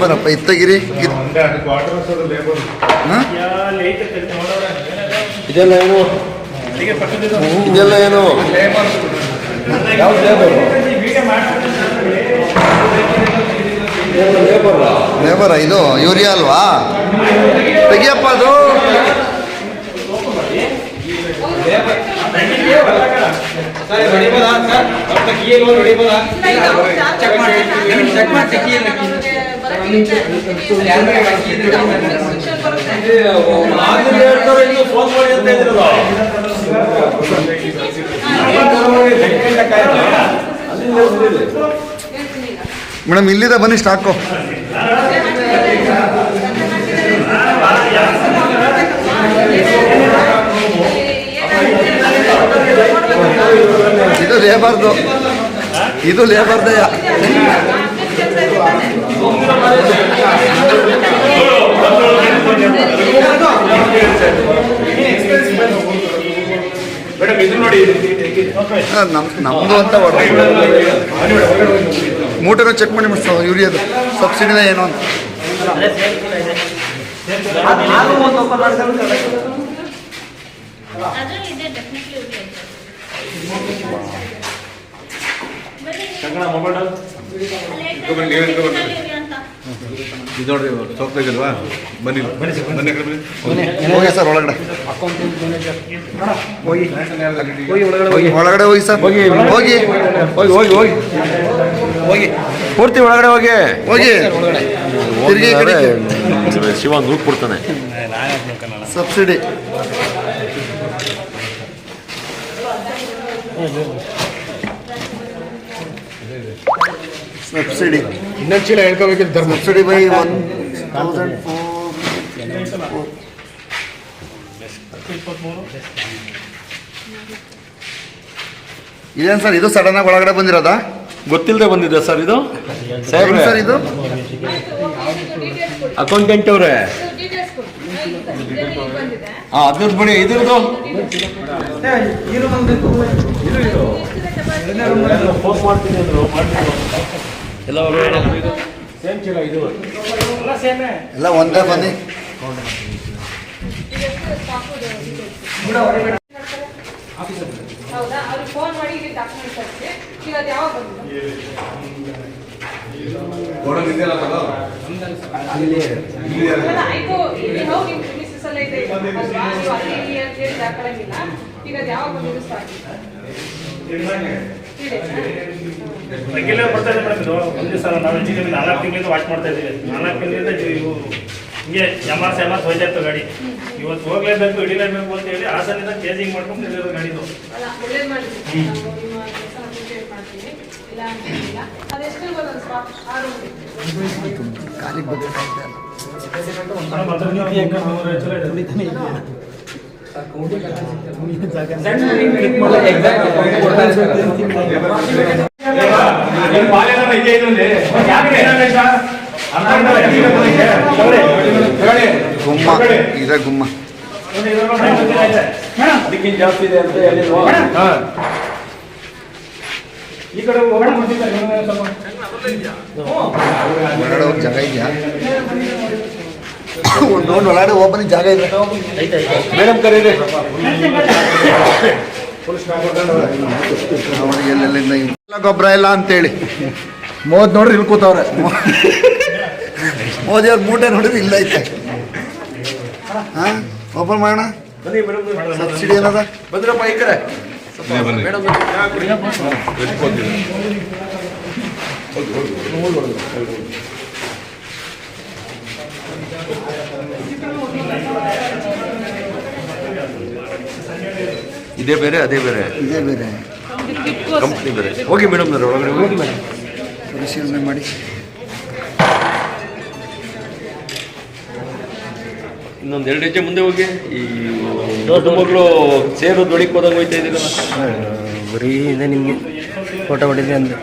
ಬರಪ್ಪ ಇತ್ತಗಿರಿ? ಇದೆಲ್ಲ ಏನು? ಇದೆಲ್ಲ ಏನು? ಯಾವ ಲೇಬರ್ ಲೇಬರ್ ಲೇಬರ ಇದು? ಯೂರಿಯಾ ಅಲ್ವಾ? ತೆಗಿಯಪ್ಪ ಅದು. ಸರ್ ಹೊಡಿಬೋದಾ ಸರ್ ಅವ್ರ ಕೀ ಲೋನ್ ಹೊಡಿಬೋದಾ ಚೆಕ್ ಮಾಡಿ. ಚೆಕ್ ಮಾಡಿ ಕೀ ಆಗಿನ ಹೇಳ್ತಾರೆ ಇನ್ನು ಫೋನ್ ಮಾಡಿ ಅಂತ ಇದ್ರಲ್ಲ. ಮೇಡಮ್ ಇಲ್ಲಿದೆ ಬನ್ನಿ ಸ್ಟಾಕು ಇದು ಲೇಬರ್ದು. ಇದು ಲೇಬರ್ದೇ. ಮೇಡಮ್ ಇದು ನೋಡಿ. ನಮ್ ನಮ್ದು ಅಂತ ಮೂಟನ ಚೆಕ್ ಮಾಡಿ ಮಾಡ್ಸೋ ಯೂರಿಯಾದು ಸಬ್ಸಿಡಿನ ಏನು ಅಂತ. ಅದ್ರಲ್ಲಿ ಇದೆ ಡೆಫಿನೆಟ್ಲಿ ಶಂಕರ ಮೊಬೈಲ್ ಅಂತ. ಇದು ನೋಡ್ರಿ ಸೋಪ್ತಾಗಿಲ್ವಾ ಬನ್ನಿ ಬನ್ನಿ ಬನ್ನಿ. ಹೋಗಿ ಸರ್ ಒಳಗಡೆ. ಒಳಗಡೆ ಹೋಗಿ. ಸರ್. ಹೋಗಿ ಹೋಗಿ. ಹೋಗಿ. ಹೋಗಿ ಹೋಗಿ ಹೋಗಿ. ಪೂರ್ತಿ ಒಳಗಡೆ ಹೋಗಿ. ಹೋಗಿ. ತಿರ್ಗಿ ಈ ಕಡೆ. ಶಿವ ನೂಕ್ ಕೊಡ್ತಾನೆ ಸಬ್ಸಿಡಿ. ಸಬ್ಸಿಡಿ ಇನ್ನೊಂದು ಚೀಲ ಹೇಳ್ಕೋಬೇಕಿಲ್ಲ ಧರ್ಮ. Subsidy by one thousand four ಇದೇನು ಸರ್ ಇದು ಸಡನ್ ಆಗಿ ಒಳಗಡೆ ಬಂದಿರೋದಾ? ಗೊತ್ತಿಲ್ಲದೆ ಬಂದಿದೆ ಸರ್ ಇದು. ಸಾಹೇಬ್ರೆ ಸರ್ ಇದು? ಅಕೌಂಟೆಂಟ್ ಅವ್ರೆ. ಹಾಂ ಅದ್ರದ್ದು ಬಿಡಿ ಇದ್ರದ್ದು. ಫೋನ್ ಮಾಡ್ತೀನಿ ಅಂದ್ರು ಎಲ್ಲ ಸೇಮ್ ಇದು ಎಲ್ಲ ಒಂದೇ ಬನ್ನಿ. ಹೌದಾ? ಫೋನ್ ಮಾಡಿ ಡಾಕ್ಯುಮೆಂಟ್ ಈಗ ಯಾವಾಗ ಇದೆ. ಅಂತ ಹೇಳಿ ಈಗ ಯಾವಾಗ ರೆಗ್ಯುಲರ್ ಬರ್ತಾ ಇದೆ ಮೇಡಮ್. ಇದು ಒಂದೇ ಸಲ ನಾವು ಕಮ್ಮಿ ನಾಲ್ಕು ತಿಂಗಳಿಂದ ವಾಚ್ ಮಾಡ್ತಾ ಇದ್ದೀವಿ. ನಾಲ್ಕು ತಿಂಗಳಿಂದ ಇವು ಹಿಂಗೆ ಎಮರ್ಸ್ ಎಮರ್ಸ್ ಹೋಯ್ತಾ ಇತ್ತು ಗಾಡಿ. ಇವತ್ತು ಹೋಗ್ಲೇಬೇಕು ಹಿಡಿಲೇಬೇಕು ಅಂತ ಹೇಳಿ ಹಾಸನಿಂದ ಚೇಂಜಿಂಗ್ ಮಾಡ್ಕೊಂಡು ನಿಲ್ಲಿರೋ ಗಾಡಿದು. ಅಲ್ಲ ಒಳ್ಳೇದು ಮಾಡಿದ್ವಿ ನಾವು ನಿಮ್ಮ ಕೆಲಸ ಅಪ್ರಿಷಿಯೇಟ್ ಮಾಡ್ತೀವಿ. ಇಲ್ಲ ಅಂತಿಲ್ಲ ಅದೆಷ್ಟು ಬರೋದು ಸ್ಟಾಕ್ ಆರು ಕಾಲಿಗೆ ಬಗ್ಬೇಕಾಗ್ತಾ ಇಲ್ಲ. ಗುಮ್ಮ ಇದೆ ಗುಮ್ಮ. ಅದಕ್ಕಿಂತ ಜಾಸ್ತಿ ಇದೆ ಅಂತ ಹೇಳಿಲ್ವಾ ಈ ಕಡೆ ಜಾಗ ಇದೆಯಾ ನೋಡಿ ಒಳಗಡೆ ಓಪನಿಂಗ್ ಜಾಗ ಇದೆ. ಮೇಡಮ್ ಕರೀರಿ ಅವ್ರಿಗೆ ಎಲ್ಲೆಲ್ಲಿಂದ ಇಲ್ಲ ಗೊಬ್ಬರ ಇಲ್ಲ ಅಂತೇಳಿ. ಮೋದ್ ನೋಡ್ರಿ ಇಲ್ಲಿ ಕೂತವ್ರೆ. ಮೋದಿ ಅವ್ರ ಮೂಟೆ ನೋಡಿದ್ರೆ ಇಲ್ಲ ಐತೆ. ಹಾಂ ಓಪನ್ ಮಾಡೋಣ? ಸಬ್ಸಿಡಿ ಏನದ? ಬಂದ್ರಪ್ಪ ಈ ಕಡೆ. ಮೇಡಮ್ ಇದೇ ಬೇರೆ ಅದೇ ಬೇರೆ. ಇದೇ ಬೇರೆ. ಕಂಪ್ನಿ ಬೇರೆ. ಹೋಗಿ ಮೇಡಮ್ ಒಳಗಡೆ ಹೋಗಿ. ಮೇಡಮ್. ಪರಿಶೀಲನೆ ಮಾಡಿ. ಇನ್ನೊಂದು ಎರಡು ಹೆಜ್ಜೆ ಮುಂದೆ ಹೋಗಿ. ಈ ದೊಡ್ಡ ಮಗಳು ಸೇರು ದೊಡಿಕ್ ಹೋದಾಗ ಹೋಯ್ತಾ ಇದ್ದೀರಲ್ಲ ಬರೀ ಇದೆ ನಿಮಗೆ. ಫೋಟೋ ಹೊಡಿದೆ ಅಂದ್ರೆ